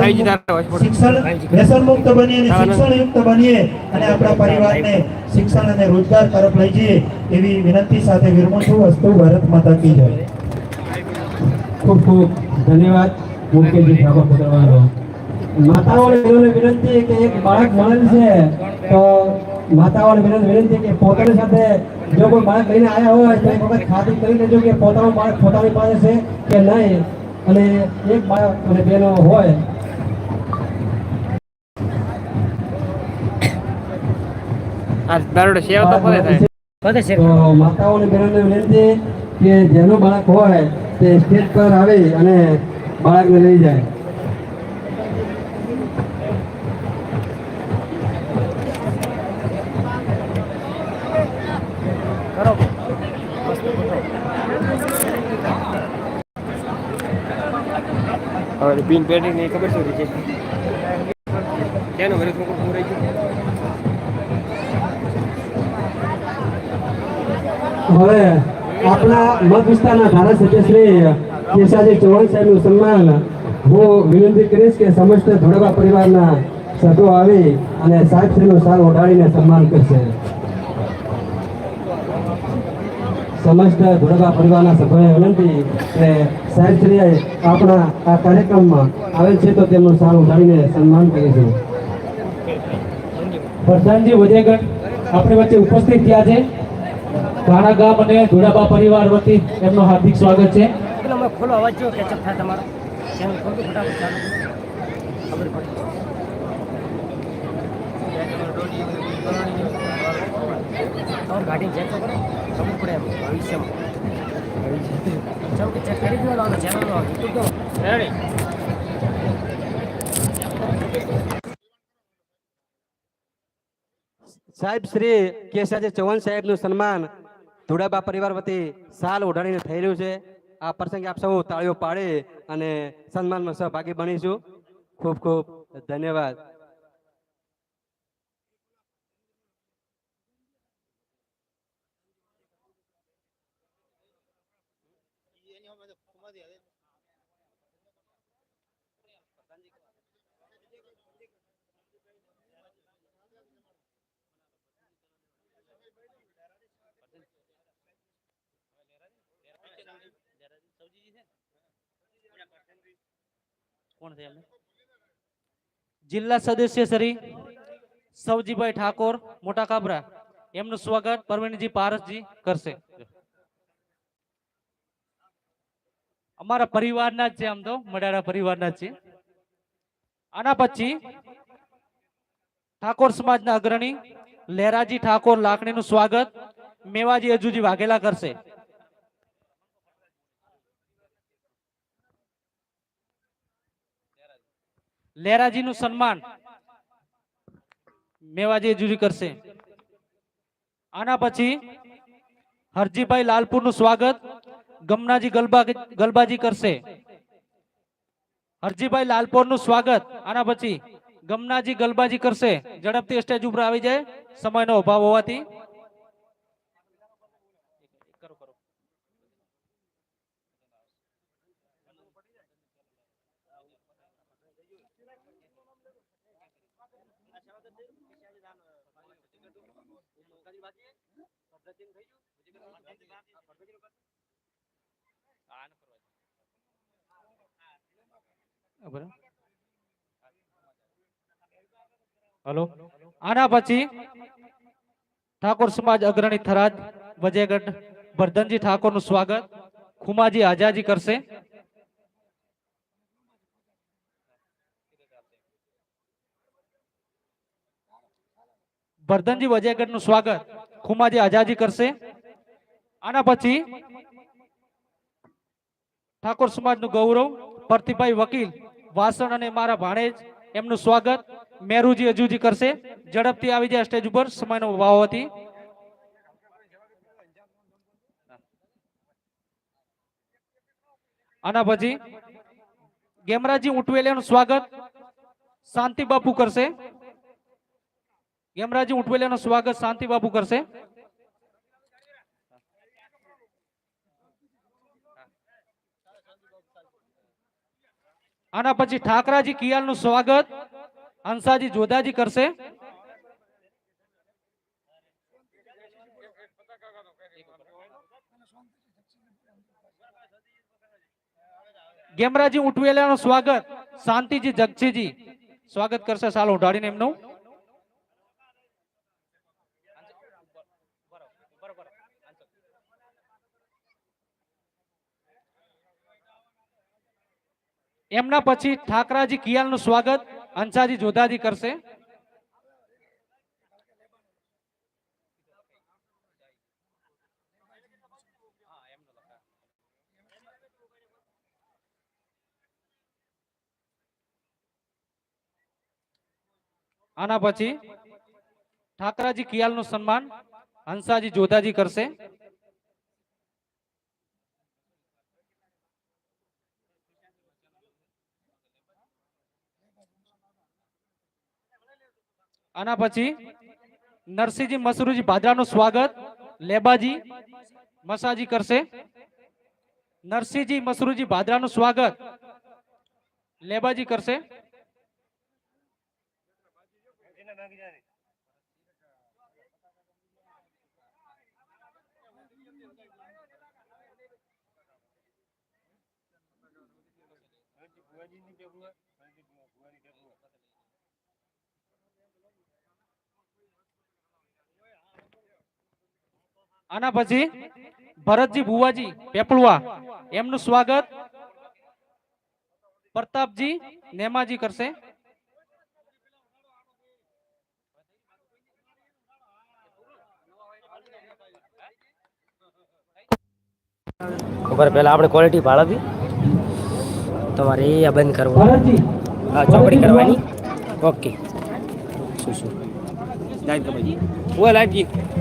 શિક્ષણ વ્યસન મુક્ત બનીએ અને શિક્ષણ બનીએ અને આપણા પરિવારને શિક્ષણ અને રોજગાર તરફ લઈ જઈએ એવી વિનંતી સાથે વિરમું છું. વસ્તુ ભારત માતા કી જય. ખૂબ ખૂબ ધન્યવાદ. મુકેશજી ઠાકોર પટેલવાળો માતાઓને વિનંતી કે એક બાળક મળેલ છે તો માતાઓને વિનંતી વિનંતી કે પોતાની સાથે જો કોઈ બાળક લઈને આવ્યા હોય તો એક વખત ખાતરી કરી લેજો કે પોતાનું બાળક પોતાની પાસે છે કે નહીં. અને એક બાળક અને બેનો હોય આ દારૂડો સેવ તો ફરે થાય. તો માતાઓને બહેનોને વિનંતી કે જેનું બાળક હોય તે સ્ટેજ પર આવે અને બાળકને લઈ જાય. હવે બિન પેટી ની ખબર શું છે? ભર્યું થોડું પૂરું રહી ગયું? હવે આપણા મત વિસ્તારના ધારાસભ્ય શ્રી કેશાજી ચૌહાણ સાહેબનું સન્માન હું વિનંતી કરીશ કે સમસ્ત ધોળવા પરિવારના સભ્યો આવી અને સાહેબ શ્રીનું સાલ ઓઢાડીને સન્માન કરશે. સમસ્ત ધોળવા પરિવારના સભ્યોને વિનંતી કે સાહેબ શ્રીએ આપણા આ કાર્યક્રમમાં આવેલ છે તો તેમનું સાર ઓઢાડીને સન્માન કરીશું પ્રધાનજી, વજેગઢ આપણી વચ્ચે ઉપસ્થિત થયા છે. ઘાણા ગામ અને ધોળાબા પરિવાર વતી એમનો હાર્દિક સ્વાગત છે. ખોલો અવાજ જો કેચઅપ થાય તમારો? ચેનલ ખોલજો ફટાફટ ચાલુ. ખબર પડી. તમારે ગાડી ચેક કરો. ખબર પડે એમ ભવિષ્યમાં. ચાલો કે ચેક કરી દો ચેનલ યુટ્યુબ દો રેડી સાહેબ શ્રી કેશાજી ચૌહાણ સાહેબનું સન્માન ધોળાબા પરિવાર વતી સાલ ઓઢાડીને થઈ રહ્યું છે. આ પ્રસંગે આપ સૌ તાળીઓ પાડી અને સન્માનમાં સહભાગી બનીશું. ખૂબ ખૂબ ધન્યવાદ. જિલ્લા સદસ્ય શ્રી સવજીભાઈ ઠાકોર, મોટા કાબરા એમનું સ્વાગત પરવીનજી પારસજી કરશે. અમારા પરિવારના જ છે આમ તો, મડારા પરિવારના જ છે. આના પછી ઠાકોર સમાજના અગ્રણી લહેરાજી ઠાકોર લાકડીનું સ્વાગત મેવાજી અજુજી વાઘેલા કરશે. લહેરાજીનું સન્માન મેવાજી જુરી કરશે. આના પછી હરજીભાઈ લાલપુરનું સ્વાગત ગમનાજી ગલબા ગલબાજી કરશે. હરજીભાઈ લાલપુરનું સ્વાગત આના પછી ગમનાજી ગલબાજી કરશે. ઝડપથી સ્ટેજ ઉપર આવી જાય. સમયનો અભાવ હોવાથી હલો. આના પછી ઠાકોર સમાજ અગ્રણી થરાદ વજયગઢ વર્ધનજી ઠાકોરનું સ્વાગત. ખુમાજી આજાજી કરશે. વર્ધનજી વજયગઢનું સ્વાગત ખુમાજી આઝાજી કરશે. આના પછી ઠાકોર સમાજનું ગૌરવ, પરતીભાઈ વકીલ, વાસણ અને મારા ભાણેજ, એમનું સ્વાગત મેરુજી અજુજી કરશે. ઝડપથી આવી જાય સ્ટેજ ઉપર, સમયનો અભાવ હતી. આના પછી ગેમરાજી ઉટવેલિયાનું સ્વાગત શાંતિ બાપુ કરશે. ગેમરાજી ઉટવેલિયાનું સ્વાગત શાંતિ બાપુ કરશે. આના પછી ઠાકરાજી કિયાલનું સ્વાગત, હંસાજી જોધાજી કરશે. ગેમરાજી ઉઠવેલાનું સ્વાગત, શાંતિજી, જગજીજી. સ્વાગત કરશે સાલ ઉઢાડીને એમનું. એમના પછી ઠાકરાજી કિયાલનું સ્વાગત, અંસાજી જોધાજી કરશે. આના પછી ઠાકરાજી કિયાલનું સન્માન હંસાજી જોધાજી કરશે. આના પછી નરસિંહજી મસરૂજી ભાદરાનું સ્વાગત, લેબાજી મસાજી કરશે. નરસિંહજી મસરૂજી ભાદરાનું સ્વાગત, લેબાજી કરશે. આના પછી ભરતજી ભુવાજી પેપળુઆ એમનું સ્વાગત પ્રતાપજી નેમાજી કરશે. ખબર પહેલા આપણે ક્વોલિટી ભાળવી તમારે એ આ બંધ કરવું. ભરતજી. હા ચોકડી કરવાની. ઓકે. શું શું? Light light